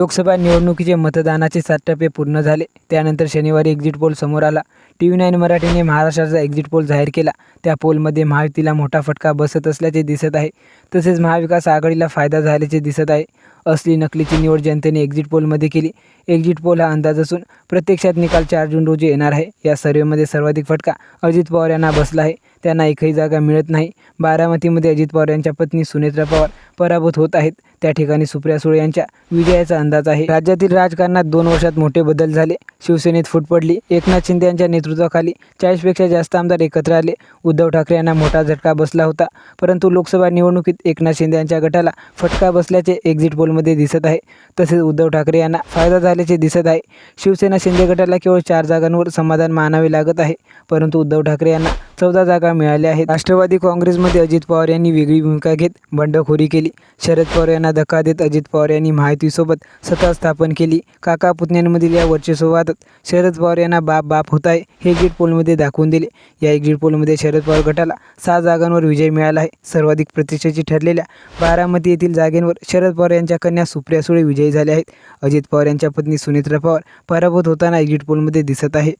लोकसभा निवडणुकीचे मतदानाचे सात टप्पे पूर्ण झाले. त्यानंतर शनिवारी एक्झिट पोल समोर आला. टी व्ही नाईन मराठीने महाराष्ट्राचा एक्झिट पोल जाहीर केला. त्या पोलमध्ये महायुतीला मोठा फटका बसत असल्याचे दिसत आहे. तसेच महाविकास आघाडीला फायदा झाल्याचे दिसत आहे. असली नकलीची निवड जनतेने एक्झिट पोलमध्ये केली. एक्झिट पोल हा अंदाज असून प्रत्यक्षात निकाल चार जून रोजी येणार आहे. या सर्वेमध्ये सर्वाधिक फटका अजित पवार यांना बसला आहे. त्यांना एकही जागा मिळत नाही. बारामतीमध्ये अजित पवार यांच्या पत्नी सुनेत्रा पवार पराभूत होत आहेत. त्या ठिकाणी सुप्रिया सुळे यांच्या विजयाचा अंदाज आहे. राज्यातील राजकारणात दोन वर्षात मोठे बदल झाले. शिवसेनेत फूट पडली. एकनाथ शिंदे यांच्या नेतृत्वाखाली चाळीसपेक्षा जास्त आमदार एकत्र आले. उद्धव ठाकरे यांना मोठा झटका बसला होता. परंतु लोकसभा निवडणुकीत एकनाथ शिंदे यांच्या गटाला फटका बसल्याचे एक्झिट पोलमध्ये दिसत आहे. तसेच उद्धव ठाकरे यांना फायदा झाल्याचे दिसत आहे. शिवसेना शिंदे गटाला केवळ चार जागांवर समाधान मानावे लागत आहे. परंतु उद्धव ठाकरे यांना चौदा जागा मिळाल्या आहेत. राष्ट्रवादी काँग्रेसमध्ये अजित पवार यांनी वेगळी भूमिका घेत बंडखोरी केली. शरद पवार यांना धक्का देत अजित पवार यांनी महायुतीसोबत सत्ता स्थापन केली. काका पुतण्यांमधील या वर्चस्ववादात शरद पवार यांना बाप बाप होत आहे हे एक्झिट पोलमध्ये दाखवून दिले. या एक्झिट पोलमध्ये शरद पवार गटाला सहा जागांवर विजय मिळाला आहे. सर्वाधिक प्रतिष्ठेची ठरलेल्या बारामती येथील जागेंवर शरद पवार यांच्या कन्या सुप्रिया सुळे विजयी झाल्या आहेत. अजित पवार यांच्या पत्नी सुनेत्रा पवार पराभूत होताना एक्झिट पोलमध्ये दिसत आहे.